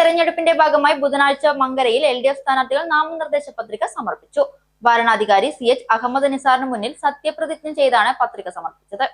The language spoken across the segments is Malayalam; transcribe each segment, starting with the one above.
തെരഞ്ഞെടുപ്പിന്റെ ഭാഗമായി ബുധനാഴ്ച മങ്കരയിൽ എൽ ഡി എഫ് സ്ഥാനാർത്ഥികൾ നാമനിർദ്ദേശ പത്രിക സമർപ്പിച്ചു. ഭരണാധികാരി സി എച്ച് അഹമ്മദ് നിസാറിന് മുന്നിൽ സത്യപ്രതിജ്ഞ ചെയ്താണ് പത്രിക സമർപ്പിച്ചത്.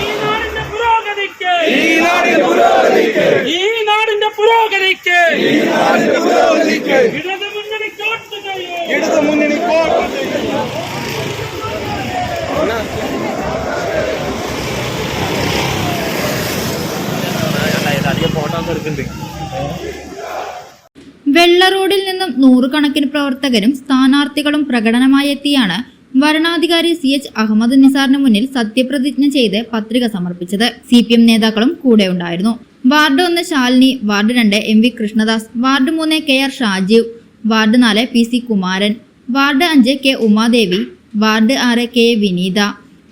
ഈ നാടിന്റെ പുരോഗതിക്ക് ഈ നാടിന്റെ പുരോഗതിക്ക് ഈ നാടിന്റെ പുരോഗതിക്ക് ഈ നാടിന്റെ പുരോഗതിക്ക് ഇടത് മുന്നണി വോട്ട് ചെയ്യൂ ഇടതു മുന്നണി വെള്ളറോഡിൽ ചെയ്യും. വെള്ള റോഡിൽ നിന്നും നൂറുകണക്കിന് പ്രവർത്തകരും സ്ഥാനാർത്ഥികളും പ്രകടനമായി എത്തിയാണ് വരണാധികാരി സി എച്ച് അഹമ്മദ് നിസാറിന് മുന്നിൽ സത്യപ്രതിജ്ഞ ചെയ്ത് പത്രിക സമർപ്പിച്ചത്. സി പി എം നേതാക്കളും കൂടെ ഉണ്ടായിരുന്നു. വാർഡ് ഒന്ന് ശാലിനി വാർഡ് രണ്ട് എം വി കൃഷ്ണദാസ് വാർഡ് മൂന്ന് കെ ആർ ഷാജീവ് വാർഡ് നാല് പി സി കുമാരൻ വാർഡ് അഞ്ച് കെ ഉമാദേവി വാർഡ് ആറ് കെ വിനീത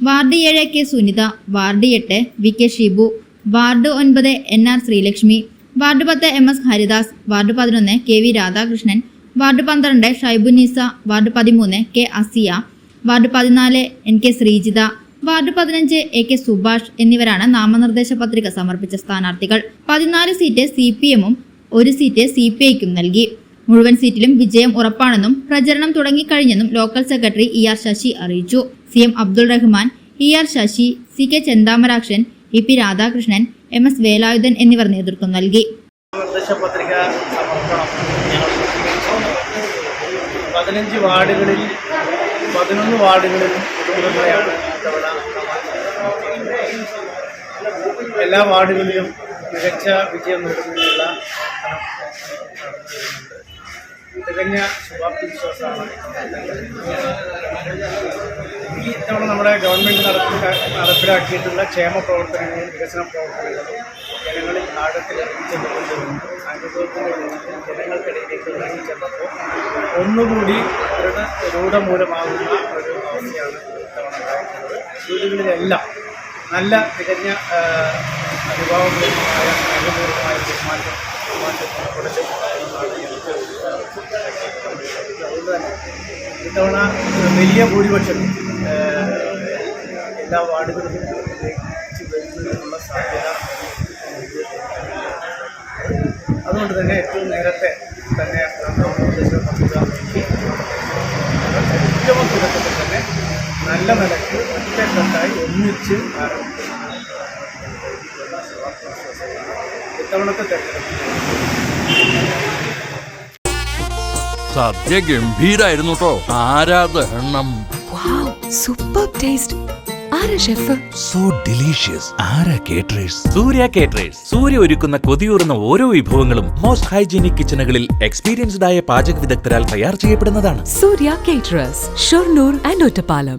വാർഡ് ഏഴ് കെ സുനിത വാർഡ് എട്ട് വി കെ ഷിബു വാർഡ് ഒൻപത് എൻ ആർ ശ്രീലക്ഷ്മി വാർഡ് പത്ത് എം എസ് ഹരിദാസ് വാർഡ് പതിനൊന്ന് കെ വി രാധാകൃഷ്ണൻ വാർഡ് പന്ത്രണ്ട് ഷൈബു നിസ വാർഡ് പതിമൂന്ന് കെ അസിയ വാർഡ് പതിനാല് എൻ കെ ശ്രീജിത വാർഡ് പതിനഞ്ച് എ കെ സുഭാഷ് എന്നിവരാണ് നാമനിർദ്ദേശ പത്രിക സമർപ്പിച്ച സ്ഥാനാർത്ഥികൾ. പതിനാല് സീറ്റ് സി പി എമ്മും ഒരു സീറ്റ് സി പി ഐക്കും നൽകി. മുഴുവൻ സീറ്റിലും വിജയം ഉറപ്പാണെന്നും പ്രചരണം തുടങ്ങിക്കഴിഞ്ഞെന്നും local secretary E R Sasi അറിയിച്ചു. C M Abdul Rahman E R Sasi C K Chenthamarakshan E P Radhakrishnan M S Velayudhan എന്നിവർ നേതൃത്വം നൽകി. പതിനഞ്ച് വാർഡുകളിൽ പതിനൊന്ന് വാർഡുകളിൽ എല്ലാ വാർഡുകളിലും മികച്ച വിജയം നേടുന്നതിനുള്ള തികഞ്ഞ ശുഭാപ്തി വിശ്വാസമാണ് ഈ ഇത്തവണ നമ്മുടെ ഗവൺമെന്റ് നടപ്പിലാ നടപ്പിലാക്കിയിട്ടുള്ള ക്ഷേമ പ്രവർത്തനങ്ങളും വികസന പ്രവർത്തനങ്ങളും ജനങ്ങളിൽ ആഴത്തിൽ ഒന്നുകൂടി അവരുടെ രൂഢമൂലമാകുന്ന ഒരു അവസ്ഥയാണ് ഇത്തവണ വീടുകളിലെല്ലാം നല്ല തികഞ്ഞ അനുഭവപൂർവമായ അനുഭവപൂർവമായ പെരുമാറ്റം പെരുമാറ്റം കൊടുത്തിട്ടുണ്ടായിരുന്നതാണ് എനിക്ക് അതുകൊണ്ട് തന്നെ ഇത്തവണ വലിയ ഭൂരിപക്ഷം എല്ലാ വാർഡുകളിലും ജയിച്ച് വരുന്നതിനുള്ള സാധ്യത അതുകൊണ്ട് തന്നെ ഏറ്റവും നേരത്തെ തന്നെ നൽകി ഏറ്റവും തുടക്കത്തിൽ തന്നെ നല്ല നിലയ്ക്ക് ഒറ്റക്കെട്ടായി ഒന്നിച്ച് ഇത്തവണത്തെ തെരഞ്ഞെടുപ്പ്. സദ്യ ഗംഭീരായിരുന്നു കേട്ടോ ആരാധണം സൂപ്പർ ടേസ്റ്റ്. ആരാ ഷെഫ് സോ ഡിലീഷ്യസ് ആരാ കേറ്ററേഴ്സ് സൂര്യ കേറ്ററേഴ്സ് സൂര്യ ഒരുക്കുന്ന കൊതിയൂറുന്ന ഓരോ വിഭവങ്ങളും മോസ്റ്റ് ഹൈജീനിക് കിച്ചണുകളിൽ എക്സ്പീരിയൻസ്ഡ് ആയ പാചക വിദഗ്ധരാൽ തയ്യാർ ചെയ്യപ്പെടുന്നതാണ്. Surya caterers Shoranur and Ottapalam.